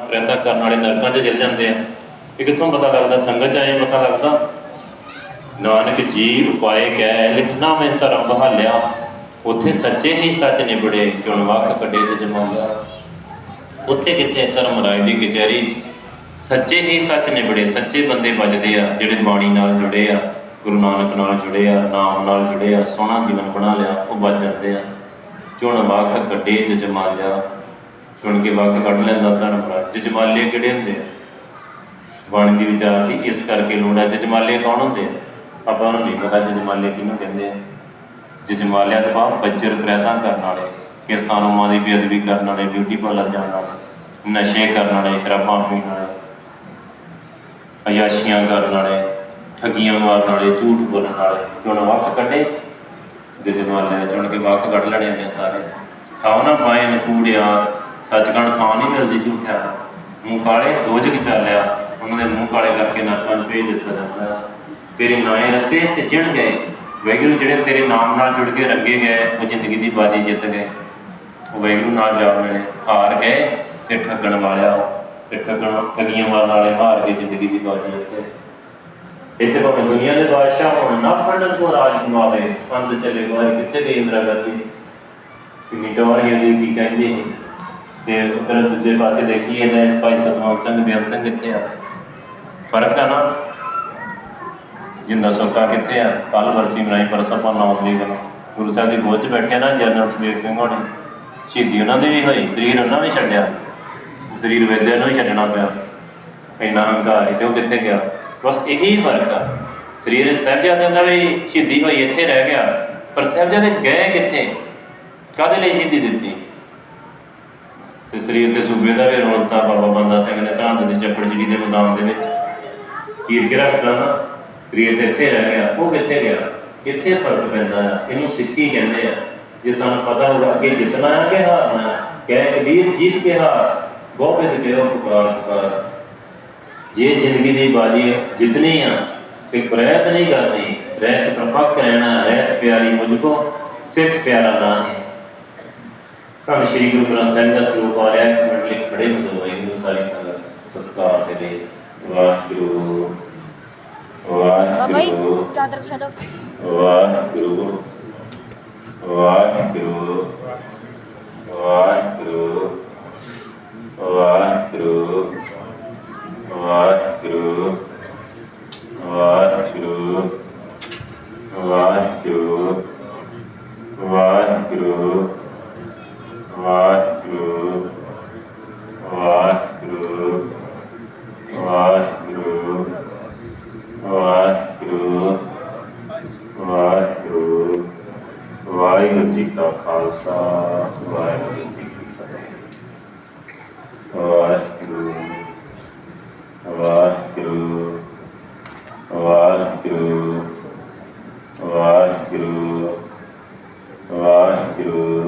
ਰਹਿੰਦਾ ਕਰਨ ਵਾਲੇ ਨਰਕਾਂ 'ਚ ਚਲ ਜਾਂਦੇ ਆ। ਇਹ ਕਿੱਥੋਂ ਪਤਾ ਲੱਗਦਾ? ਸੰਗਤ 'ਚ ਆਏ ਪਤਾ ਲੱਗਦਾ, ਨਾਨਕ ਜੀ ਉਪਾਏ ਕਹਿ ਲਿਖਣਾ ਮੈਂ ਧਰਮ ਬਹਾਲਿਆ। ਉੱਥੇ ਸੱਚੇ ਹੀ ਸੱਚ ਨਿਬੜੇ ਚੁਣ ਵੱਖ ਕੱਢੇ ਤੇ ਜਮਾਉਂਦਾ। ਉੱਥੇ ਕਿੱਥੇ ਧਰਮ ਰਾਜ ਦੀ ਕਚਹਿਰੀ? ਸੱਚੇ ਹੀ ਸੱਚ ਨਿਬੜੇ, ਸੱਚੇ ਬੰਦੇ ਬਚਦੇ ਆ, ਜਿਹੜੇ ਬਾਣੀ ਨਾਲ ਜੁੜੇ ਆ, ਗੁਰੂ ਨਾਨਕ ਨਾਲ ਜੁੜੇ ਆ, ਨਾਮ ਨਾਲ ਜੁੜੇ ਆ, ਸੋਹਣਾ ਜੀਵਨ ਬਣਾ ਲਿਆ, ਉਹ ਬਚ ਜਾਂਦੇ ਆ। ਚੁਣ ਵੱਖ ਕੱਢੇ ਤੇ ਜਮਾਲਿਆ ਚੁਣ ਕੇ ਵੱਖ ਕੱਢ ਲੈਂਦਾ ਧਰਮ ਰਾਜ ਜਜਮਾਲੇ ਕਿਹੜੇ ਹੁੰਦੇ ਆ? ਬਾਣੀ ਦੀ ਵਿਚਾਰ ਦੀ, ਇਸ ਕਰਕੇ ਲੋੜ ਹੈ ਜਜਮਾਲੇ ਕੌਣ ਹੁੰਦੇ ਆ? ਆਪਾਂ ਨੂੰ ਨਹੀਂ ਪਤਾ ਜਜਮਾਲੇ ਕਿਹਨੂੰ ਕਹਿੰਦੇ ਆ। ਜਜਮਾਲਿਆਂ ਤੋਂ ਬਾਅਦ ਬੱਜਰ ਪ੍ਰੈਤਾਂ ਕਰਨ ਵਾਲੇ ਕਿਸਾਨੂਆਂ ਦੀ ਬੇਅਦਬੀ ਕਰਨ ਵਾਲੇ ਬਿਊਟੀ ਪਾਰਲਰ ਜਾਣ ਵਾਲੇ, ਨਸ਼ੇ ਕਰਨ ਵਾਲੇ, ਸ਼ਰਾਬਾਂ ਪੀਣ ਵਾਲੇ, ਅਯਾਸ਼ੀਆਂ ਕਰਨ ਵਾਲੇ, ਠੱਗੀਆਂ ਮਾਰਨ ਵਾਲੇ, ਝੂਠ ਬੋਲਣ ਵਾਲੇ ਚੁਣ ਵੱਖ ਕੱਢੇ? ਜਜਮਾਲਿਆਂ ਚੁਣ ਕੇ ਵੱਖ ਕੱਢ ਲੈਣੇ ਨੇ ਸਾਰੇ। ਖਾਓ ਨਾ ਪਾਏ ਕੂੜਿਆ ਸੱਚਖੰਡ ਥਾਂ ਨਹੀਂ ਮਿਲਦੀ ਝੂਠਿਆ ਮੂੰਹ ਕਾਲੇ ਦੋਜਕ ਚੱਲਿਆ ਉਹਨਾਂ ਦੇ ਮੂੰਹ ਕਾਲੇ ਕਰਕੇ ਨਰਕਾਂ 'ਚ ਭੇਜ ਦਿੱਤਾ ਜਾਂਦਾ ਤੇਰੇ ਨਾਏ ਰੱਤੇ ਸਿੱਜਣ ਗਏ। ਵੈਗੁਰੂ ਜਿਹੜੇ ਤੇਰੇ ਨਾਮ ਨਾਲ ਜੁੜ ਕੇ ਰੰਗੇ ਗਏ, ਉਹ ਜ਼ਿੰਦਗੀ ਦੀ ਬਾਜੀ ਜਿੱਤ ਗਏ। ਉਹ ਵੈਗੁਰੂ ਨਾਲ ਜਾ ਮਿਲੇ। ਹਾਰ ਗਏ ਤੇ ਠੱਗਣ ਵਾਲਿਆ ਤੇ ਠੱਗਣ ਠੱਗੀਆਂ ਮਾਰਨ ਵਾਲੇ ਹਾਰ ਕੇ ਜ਼ਿੰਦਗੀ ਦੀ ਬਾਜੀ ਜਿੱਤੇ ਇੱਥੇ ਭਾਵੇਂ ਦੁਨੀਆ ਦੇ ਬਾਦਸ਼ਾਹ ਹੋਣ, ਨਾ ਫੜਨ ਤੋਂ ਰਾਜ ਕਮਾਵੇ। ਪੰਦ ਚੱਲੇ ਗਏ, ਕਿੱਥੇ ਗਏ ਇੰਦਰਾ ਗਾਂਧੀ? ਕਿੰਨੀ ਟੋਰੀਆਂ ਦੀ ਕੀ ਕਹਿੰਦੀ ਸੀ ਤੇ ਉਧਰ ਦੂਜੇ ਪਾਸੇ ਦੇਖੀਏ ਤਾਂ ਭਾਈ ਸਤਨਾਮ ਸਿੰਘ, ਬੇਅੰਤ ਸਿੰਘ ਕਿੱਥੇ ਆ? ਫ਼ਰਕ ਆ ਨਾ? ਜਿੰਦਾ ਸੋਕਾ ਕਿੱਥੇ ਆ? ਕੱਲ ਵਰਸੀ ਮਨਾਈ, ਪਰਸੋਂ ਆਪਾਂ ਨੌ ਤਰੀਕ ਨੂੰ। ਗੁਰੂ ਸਾਹਿਬ ਦੀ ਗੋਦ 'ਚ ਬੈਠੇ ਨਾ ਜਨਰਲ ਸੁਬੇਗ ਸਿੰਘ ਹੋਣੀ। ਸ਼ਹੀਦੀ ਉਹਨਾਂ ਦੀ ਵੀ ਹੋਈ, ਸਰੀਰ ਉਹਨਾਂ ਨੇ ਛੱਡਿਆ। ਸਰੀਰ ਵੇਦਿਆਂ ਨੂੰ ਹੀ ਛੱਡਣਾ ਪਿਆ। ਇੰਨਾ ਹੰਕਾਰ ਤੇ ਉਹ ਕਿੱਥੇ ਗਿਆ? ਬਸ ਇਹੀ ਫ਼ਰਕ ਆ। ਸਰੀਰ ਸਾਹਿਬਜ਼ਾਦਿਆਂ ਦਾ ਵੀ ਸ਼ਹੀਦੀ ਹੋਈ, ਇੱਥੇ ਰਹਿ ਗਿਆ। ਪਰ ਸਾਹਿਬਜ਼ਾਦੇ ਗਏ ਕਿੱਥੇ? ਕਾਹਦੇ ਲਈ ਸ਼ਹੀਦੀ ਦਿੱਤੀ? ਤੇ ਸਰੀਰ ਤੇ ਸੂਬੇ ਦਾ ਵੀ ਰੋਲਤਾ ਬਾਬਾ ਬੰਦਾ ਸਿੰਘ ਨੇ ਧਾਂਦ ਦੇ ਚੱਪੜ ਜੀ ਦੇ ਮੈਦਾਨ ਦੇ ਵਿੱਚ ਚੀਰ ਕੇ ਰੱਖਦਾ ਨਾ। ਸਰੀਰ ਤੇ ਇੱਥੇ ਰਹਿ ਗਿਆ, ਉਹ ਕਿੱਥੇ ਗਿਆ? ਇੱਥੇ ਫ਼ਰਕ ਪੈਂਦਾ ਆ। ਇਹਨੂੰ ਸਿੱਖੀ ਕਹਿੰਦੇ ਆ। ਜੇ ਸਾਨੂੰ ਪਤਾ ਹੋਗਾ ਅੱਗੇ ਜਿੱਤਣਾ ਹੈ ਕਿ ਹਾਰਨਾ ਹੈ ਕਹਿ ਕਬੀਰ ਜੀਤ ਕੇ ਹਾਰ। ਬਹੁਤ ਤੇ ਉਹ ਪੁਕਾਰ ਪੁਕਾਰ। ਜੇ ਜ਼ਿੰਦਗੀ ਦੀ ਬਾਜੀ ਜਿੱਤਣੀ ਆ, ਤੇ ਪ੍ਰਯਤਨ ਨਹੀਂ ਕਰਨੀ। ਰਹਿਤ ਪ੍ਰਪੱਕ ਰਹਿਣਾ, ਰਹਿਤ ਪਿਆਰੀ ਮੁਝ ਕੋ ਸਿੱਖ ਪਿਆਰਾ ਨਾ ਹੈ। ਧੰਨ ਸ਼੍ਰੀ ਗੁਰੂ ਗ੍ਰੰਥ ਸਾਹਿਬ ਦਾ ਸਰੂਪ ਆ ਰਿਹਾ ਹੈ ਮਿੰਟ ਲਈ ਖੜੇ ਹੋ ਜਾਓ ਵਾਹਿਗੁਰੂ ਸਾਰੀ ਸੰਗਤ ਸਤਿਕਾਰ ਦੇ ਲਈ ਵਾਹਿਗੁਰੂ ਵਾਹਿਗੁਰੂ। ਚਾਦਰ ਛੱਡੋ ਵਾਹਿਗੁਰੂ ਵਾਹਿਗੁਰੂ ਵਾਹਿਗੁਰੂ ਵਾਹਿਗੁਰੂ ਵਾਹਿਗੁਰੂ ਵਾਹਿਗੁਰੂ ਵਾਹਿਗੁਰੂ ਵਾਹਿਗੁਰੂ ਵਾਹਿਗੁਰੂ ਵਾਹਿਗੁਰੂ ਵਾਹਿਗੁਰੂ ਵਾਹਿਗੁਰੂ ਵਾਹਿਗੁਰੂ ਜੀ ਕਾ ਖਾਲਸਾ, ਵਾਹਿਗੁਰੂ ਜੀ ਕੀ ਫਤਿਹ। ਵਾਹਿਗੁਰੂ ਵਾਹਿਗੁਰੂ ਵਾਹਿਗੁਰੂ ਵਾਹਿਗੁਰੂ ਵਾਹਿਗੁਰੂ।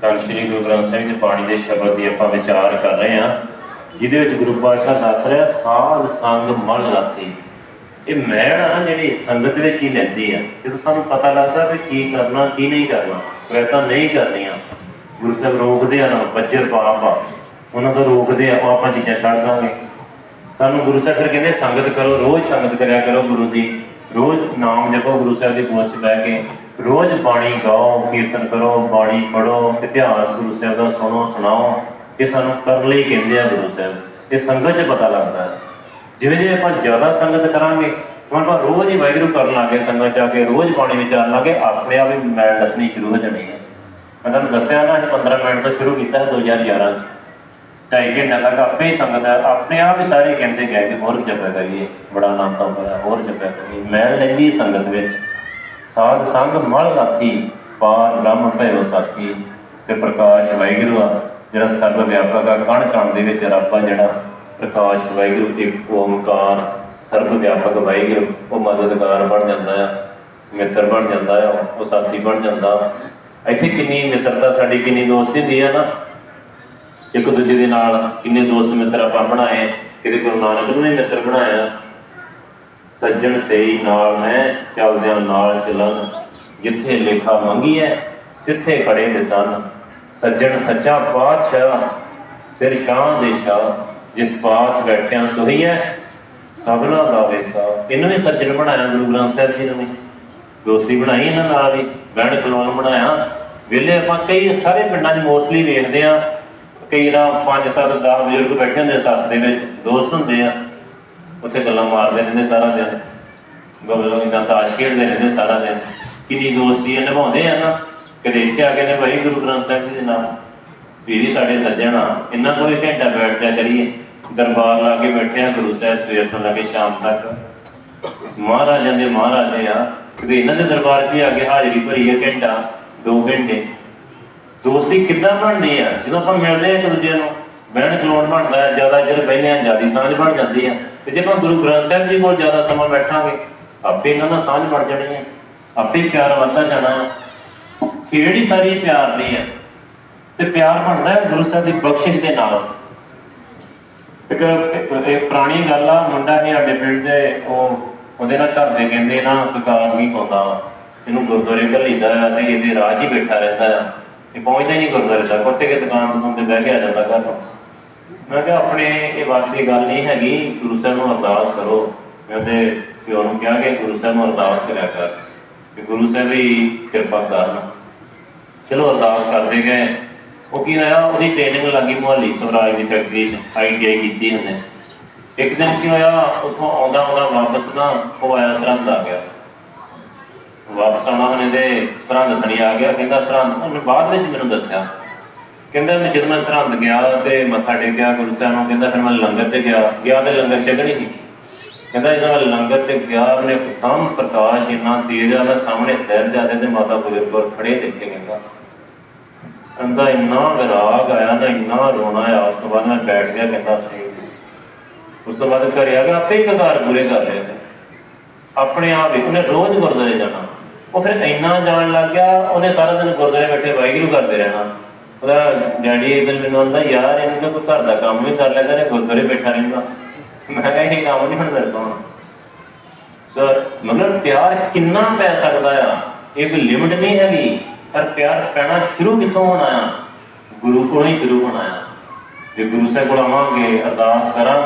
ਤਾਂ ਸ਼੍ਰੀ ਗੁਰੂ ਗ੍ਰੰਥ ਸਾਹਿਬ ਦੇ ਬਾਣੀ ਦੇ ਸ਼ਬਦ ਦੀ ਆਪਾਂ ਵਿਚਾਰ ਕਰ ਰਹੇ ਹਾਂ, ਜਿਹਦੇ ਵਿੱਚ ਗੁਰੂ ਪਾਤਸ਼ਾਹ ਦੱਸ ਰਿਹਾ, ਸਾਧ ਸੰਗ ਮਲ ਲਾਤੀ। ਇਹ ਮੈਲ ਜਿਹੜੀ ਸੰਗਤ ਵਿੱਚ ਹੀ ਲੈਂਦੀ ਆ ਜਦੋਂ ਸਾਨੂੰ ਪਤਾ ਲੱਗਦਾ ਵੀ ਕੀ ਕਰਨਾ, ਕੀ ਨਹੀਂ ਕਰਨਾ ਪ੍ਰੈਤਾਂ ਨਹੀਂ ਕਰਨੀਆਂ ਗੁਰੂ ਸਾਹਿਬ ਰੋਕਦੇ ਆ ਨਾ ਬੱਜਰ ਪਾਪ ਆ। ਉਹਨਾਂ ਤੋਂ ਰੋਕਦੇ ਆ, ਉਹ ਆਪਾਂ ਚੀਜ਼ਾਂ ਛੱਡ ਦਾਂਗੇ। ਸਾਨੂੰ ਗੁਰੂ ਸਾਹਿਬ ਫਿਰ ਕਹਿੰਦੇ, ਸੰਗਤ ਕਰੋ, ਰੋਜ਼ ਸੰਗਤ ਕਰਿਆ ਕਰੋ ਗੁਰੂ ਦੀ। ਰੋਜ਼ ਨਾਮ ਜਪੋ ਗੁਰੂ ਸਾਹਿਬ ਦੀ ਗੋਦ 'ਚ ਬਹਿ ਕੇ। ਰੋਜ਼ ਬਾਣੀ ਗਾਓ ਕੀਰਤਨ ਕਰੋ ਬਾਣੀ ਪੜੋ ਇਤਿਹਾਸ ਗੁਰੂ ਸਾਹਿਬ ਦਾ ਸੁਣੋ ਸੁਣਾਓ ਇਹ ਸਾਨੂੰ ਕਰਨ ਲਈ ਕਹਿੰਦੇ ਆ ਗੁਰੂ ਸਾਹਿਬ ਇਹ ਸੰਗਤ 'ਚ ਪਤਾ ਲੱਗਦਾ। ਹੈ ਜਿਵੇਂ ਜਿਵੇਂ ਆਪਾਂ ਜ਼ਿਆਦਾ ਸੰਗਤ ਕਰਾਂਗੇ ਹੁਣ ਆਪਾਂ ਰੋਜ਼ ਹੀ ਵਾਹਿਗੁਰੂ ਕਰਨ ਲੱਗੇ ਸੰਗਤ 'ਚ ਆ ਕੇ ਰੋਜ਼ ਬਾਣੀ ਵਿਚਾਰਨ ਲੱਗੇ ਆਪਣੇ ਆਪ ਹੀ ਮੈਲ ਦੱਸਣੀ ਸ਼ੁਰੂ ਹੋ ਜਾਣੀ ਹੈ। ਮੈਂ ਤੁਹਾਨੂੰ ਦੱਸਿਆ ਨਾ ਅਸੀਂ 15 ਮਿੰਟ ਤੋਂ ਸ਼ੁਰੂ ਕੀਤਾ ਹੈ 2011 'ਚ। ਢਾਈ ਘੰਟੇ ਤੱਕ ਆਪੇ ਹੀ ਸੰਗਤ ਆਪਣੇ ਆਪ ਹੀ ਸਾਰੇ ਕਹਿੰਦੇ ਗਏ ਕਿ ਹੋਰ ਜਪਿਆ ਕਰੀਏ ਬੜਾ ਆਨੰਦ ਆਉਂਦਾ ਹੈ, ਹੋਰ ਜਪਿਆ ਕਰੀਏ। ਮੈਂ ਲੈਂਦੀ ਸੰਗਤ ਵਿੱਚ। ਸਾਧ ਸੰਗ ਮਲ ਲਾਥੀ ਪਾਰ ਬ੍ਰਹਮ ਭਇਓ ਸਾਥੀ ਤੇ ਪ੍ਰਕਾਸ਼ ਵਾਹਿਗੁਰੂ ਆ, ਜਿਹੜਾ ਸਰਬ ਵਿਆਪਕ ਆ ਕਣ ਕਣ ਦੇ ਵਿੱਚ ਰੱਬ ਆ, ਜਿਹੜਾ ਪ੍ਰਕਾਸ਼ ਵਾਹਿਗੁਰੂ, ਇੱਕ ਓਮਕਾਰ, ਸਰਵ ਵਿਆਪਕ ਵਾਹਿਗੁਰੂ, ਉਹ ਮਦਦਗਾਰ ਬਣ ਜਾਂਦਾ ਆ, ਮਿੱਤਰ ਬਣ ਜਾਂਦਾ ਆ, ਉਹ ਸਾਥੀ ਬਣ ਜਾਂਦਾ। ਇੱਥੇ ਕਿੰਨੀ ਮਿੱਤਰਤਾ ਸਾਡੀ, ਕਿੰਨੀ ਦੋਸਤੀ ਹੁੰਦੀ ਆ ਨਾ। ਇੱਕ ਦੂਜੇ ਦੇ ਨਾਲ ਕਿੰਨੇ ਦੋਸਤ ਮਿੱਤਰ ਆਪਾਂ ਬਣਾਏ, ਕਿਤੇ ਗੁਰੂ ਨਾਨਕ ਨੂੰ ਵੀ ਮਿੱਤਰ ਬਣਾਇਆ। ਸੱਜਣ ਸਹੀ ਨਾਲ ਮੈਂ ਚੱਲਦਿਆਂ ਨਾਲ ਚਲਨ। ਜਿੱਥੇ ਲੇਖਾ ਮੰਗੀ ਹੈ ਤਿੱਥੇ ਖੜੇ ਦੇ ਸਨ। ਸੱਜਣ ਸੱਚਾ ਪਾਤਸ਼ਾਹ, ਸਿਰ ਸ਼ਾਹ ਦੇ ਸ਼ਾਹ ਜਿਸ ਪਾਸ ਬੈਠਿਆਂ ਸੋਈ ਹੈ ਸਭਨਾ ਦਾ ਵੇਸਾ। ਇਹਨੂੰ ਵੀ ਸੱਜਣ ਬਣਾਇਆ, ਗੁਰੂ ਗ੍ਰੰਥ ਸਾਹਿਬ ਜੀ ਨੇ ਵੀ। ਦੋਸਤੀ ਬਣਾਈ ਇਹਨਾਂ ਨਾਲ ਵੀ, ਬਹਿਣ ਕਲੋਨ ਬਣਾਇਆ। ਵੇਲੇ ਆਪਾਂ ਕਈ ਸਾਰੇ ਪਿੰਡਾਂ 'ਚ ਮੋਸਟਲੀ ਵੇਖਦੇ ਆ। ਕਈ ਨਾ 5 7 10 ਬਜ਼ੁਰਗ ਬੈਠੇ ਹੁੰਦੇ ਸਾਥ ਦੇ ਵਿੱਚ, ਦੋਸਤ ਹੁੰਦੇ ਆ। ਉੱਥੇ ਗੱਲਾਂ ਮਾਰਦੇ ਰਹਿੰਦੇ ਸਾਰਾ ਦਿਨ। ਗੋਬਲੋਂ ਇਦਾਂ ਤਾਸ਼ ਖੇਡਦੇ ਰਹਿੰਦੇ ਸਾਰਾ ਦਿਨ। ਕਿੰਨੀ ਦੋਸਤੀ ਇਹ ਨਿਭਾਉਂਦੇ ਆ ਨਾ। ਕਦੇ ਇੱਥੇ ਆ ਕੇ ਨੇ ਭਾਈ ਗੁਰੂ ਗ੍ਰੰਥ ਸਾਹਿਬ ਜੀ ਦੇ ਨਾਮ ਵੀ ਸਾਡੇ ਸੱਜਣ ਇਹਨਾਂ ਕੋਲ ਇੱਕ ਘੰਟਾ ਬੈਠ ਜਾ ਕਰੀਏ। ਦਰਬਾਰ ਲਾ ਕੇ ਬੈਠੇ ਆ, ਗੁਰੂ ਸਾਹਿਬ ਸਵੇਰ ਤੋਂ ਲੈ ਕੇ ਸ਼ਾਮ ਤੱਕ। ਮਹਾਰਾਜਾਂ ਦੇ ਮਹਾਰਾਜੇ ਆ ਕਦੇ ਇਹਨਾਂ ਦੇ ਦਰਬਾਰ 'ਚ ਵੀ ਆ ਕੇ ਹਾਜ਼ਰੀ ਭਰੀ ਹੈ ਘੰਟਾ 2 ਘੰਟੇ। ਦੋਸਤੀ ਕਿੱਦਾਂ ਬਣਦੀ ਆ? ਜਦੋਂ ਆਪਾਂ ਮਿਲਦੇ ਆ ਇੱਕ ਦੂਜੇ ਨੂੰ ਬਹਿਣ ਖਲੋਣ ਬਣਦਾ ਹੈ, ਜ਼ਿਆਦਾ ਚਿਰ ਬਹਿੰਦੇ ਆ ਜਿਆਦੀ ਸਾਂਝ ਬਣ ਜਾਂਦੀ ਆ ਤੇ ਜੇ ਆਪਾਂ ਗੁਰੂ ਗ੍ਰੰਥ ਸਾਹਿਬ ਜੀ ਕੋਲ ਜ਼ਿਆਦਾ ਸਮਾਂ ਬੈਠਾਂਗੇ, ਆਪੇ ਇਹਨਾਂ ਨਾਲ ਸਾਂਝ ਬਣ ਜਾਣੀ ਹੈ। ਆਪੇ ਪਿਆਰ ਵੱਧਦਾ ਜਾਣਾ ਹੈ। ਹੀ ਸਾਰੀ ਪਿਆਰ ਦੀ ਹੈ? ਤੇ ਪਿਆਰ ਬਣਦਾ ਹੈ ਗੁਰੂ ਸਾਹਿਬ ਦੀ ਬਖਸ਼ਿਸ਼ ਦੇ ਨਾਲ। ਇੱਕ, ਇੱਕ- ਪੁਰਾਣੀ ਗੱਲ ਆ, ਮੁੰਡਾ ਸੀ ਸਾਡੇ ਪਿੰਡ ਦੇ, ਉਹ ਉਹਦੇ ਨਾਲ ਘਰ ਦੇ ਕਹਿੰਦੇ ਨਾ ਕਕਾਰ ਨਹੀਂ ਪਾਉਂਦਾ ਇਹਨੂੰ ਗੁਰਦੁਆਰੇ ਘੱਲੀਦਾ ਆ ਤੇ ਇਹਦੇ ਰਾਜ ਹੀ ਬੈਠਾ ਰਹਿੰਦਾ ਆ। ਇਹ ਪਹੁੰਚਦਾ ਹੀ ਨਹੀਂ ਗੁਰਦੁਆਰੇ ਤੱਕ, ਉੱਥੇ ਕਿ ਦੁਕਾਨ ਤੋਂ ਤੇ ਬਹਿ ਕੇ ਆ ਜਾਂਦਾ ਘਰ ਨੂੰ। ਮੈਂ ਕਿਹਾ ਆਪਣੇ ਇਹ ਵਾਸ ਦੀ ਗੱਲ ਨਹੀਂ ਹੈਗੀ, ਗੁਰੂ ਸਾਹਿਬ ਨੂੰ ਅਰਦਾਸ ਕਰੋ। ਮੈਂ ਉਹਦੇ ਪਿਓ ਨੂੰ ਕਿਹਾ ਕਿ ਗੁਰੂ ਸਾਹਿਬ ਨੂੰ ਅਰਦਾਸ ਕਰਿਆ ਕਰ ਕਿ ਗੁਰੂ ਸਾਹਿਬ ਹੀ ਕਿਰਪਾ ਕਰਨ। ਚਲੋ ਅਰਦਾਸ ਕਰਦੇ ਗਏ। ਉਹ ਕੀ ਹੋਇਆ, ਉਹਦੀ ਟ੍ਰੇਨਿੰਗ ਲੱਗੀ ਮੁਹੱਲੀ ਸਵਰਾਜ ਦੀ ਫੈਕਟਰੀ ਚ ਆਈਟੀਆਈ ਕੀਤੀ ਉਹਨੇ। ਇੱਕ ਦਿਨ ਕੀ ਹੋਇਆ, ਉੱਥੋਂ ਆਉਂਦਾ ਆਉਂਦਾ ਵਾਪਸ ਨਾ ਉਹ ਆਇਆ ਸਰਹੰਦ ਆ ਗਿਆ। ਵਾਪਸ ਆਉਣਾ ਉਹਨੇ ਦੇ ਸਰਹੰਦ ਸਣੀ ਆ ਗਿਆ, ਕਹਿੰਦਾ ਸਰਹੰਦ। ਉਹਨੇ ਬਾਅਦ ਵਿੱਚ ਮੈਨੂੰ ਦੱਸਿਆ। ਕਹਿੰਦਾ ਮੈਂ ਜਦੋਂ ਮੈਂ ਸਰਹੰਦ ਗਿਆ ਤੇ ਮੱਥਾ ਟੇਕਿਆ ਗੁਰੂ ਸਾਹਿਬ ਨੂੰ, ਕਹਿੰਦਾ ਫਿਰ ਮੈਂ ਲੰਗਰ ਤੇ ਗਿਆ। ਗਿਆ ਤੇ ਲੰਗਰ ਛਕਣੀ ਸੀ। ਕਹਿੰਦਾ ਜਦੋਂ ਮੈਂ ਲੰਗਰ ਤੇ ਗਿਆ, ਉਹਨੇ ਪਤਮ ਪ੍ਰਕਾਸ਼ ਇੰਨਾ ਤੇਜ਼ ਆ ਸਾਹਮਣੇ ਸਾਹਿਬਜ਼ਾਦੇ ਤੇ ਮਾਤਾ ਗੁਜਰਪੁਰ ਖੜੇ ਦੇਖੇ ਕਹਿੰਦਾ ਕਹਿੰਦਾ ਇੰਨਾ ਵਿਰਾਗ ਆਇਆ ਨਾ ਇੰਨਾ ਰੋਣਾ ਆਇਆ, ਉਸ ਤੋਂ ਬਾਅਦ ਮੈਂ ਬੈਠ ਗਿਆ ਕਹਿੰਦਾ ਸੀ ਉਸ ਤੋਂ ਬਾਅਦ ਘਰੇ ਆ ਗਿਆ, ਆਪੇ ਹੀ ਕਕਾਰ ਪੂਰੇ ਕਰ ਲਏ ਨੇ ਆਪਣੇ ਆਪ ਹੀ, ਉਹਨੇ ਰੋਜ਼ ਗੁਰਦੁਆਰੇ ਜਾਣਾ। ਉਹ ਫਿਰ ਇੰਨਾ ਜਾਣ ਲੱਗ ਗਿਆ, ਉਹਨੇ ਸਾਰਾ ਦਿਨ ਗੁਰਦੁਆਰੇ ਬੈਠੇ, ਵਾਹਿਗੁਰੂ ਕਰਦੇ ਰਹਿਣਾ। ਉਹਦਾ ਡੈਡੀ ਇੱਕ ਦਿਨ ਮੈਨੂੰ ਆਂਦਾ, ਯਾਰ, ਇਹਨੂੰ ਤਾਂ ਕੋਈ ਘਰ ਦਾ ਕੰਮ ਵੀ ਕਰ ਲਿਆ ਕਰੇ ਗੁਰਦੁਆਰੇ ਬੈਠਾ ਰਹਿੰਦਾ। ਮੈਂ ਕਿਹਾ, ਇਹ ਕੰਮ ਨਹੀਂ ਹੁਣ ਮੇਰੇ ਤੋਂ ਸਰ ਮਤਲਬ ਪਿਆਰ ਕਿੰਨਾ ਪੈ ਸਕਦਾ ਆ? ਇਹ ਕੋਈ ਲਿਮਟ ਨਹੀਂ ਹੈਗੀ, ਪਰ ਪਿਆਰ ਪੈਣਾ ਸ਼ੁਰੂ ਕਿੱਥੋਂ ਹੋਣਾ ਆ? ਗੁਰੂ ਕੋਲੋਂ ਹੀ ਸ਼ੁਰੂ ਹੋਣਾ ਆ। ਜੇ ਗੁਰੂ ਸਾਹਿਬ ਕੋਲ ਆਵਾਂਗੇ, ਅਰਦਾਸ ਕਰਾਂਗੇ।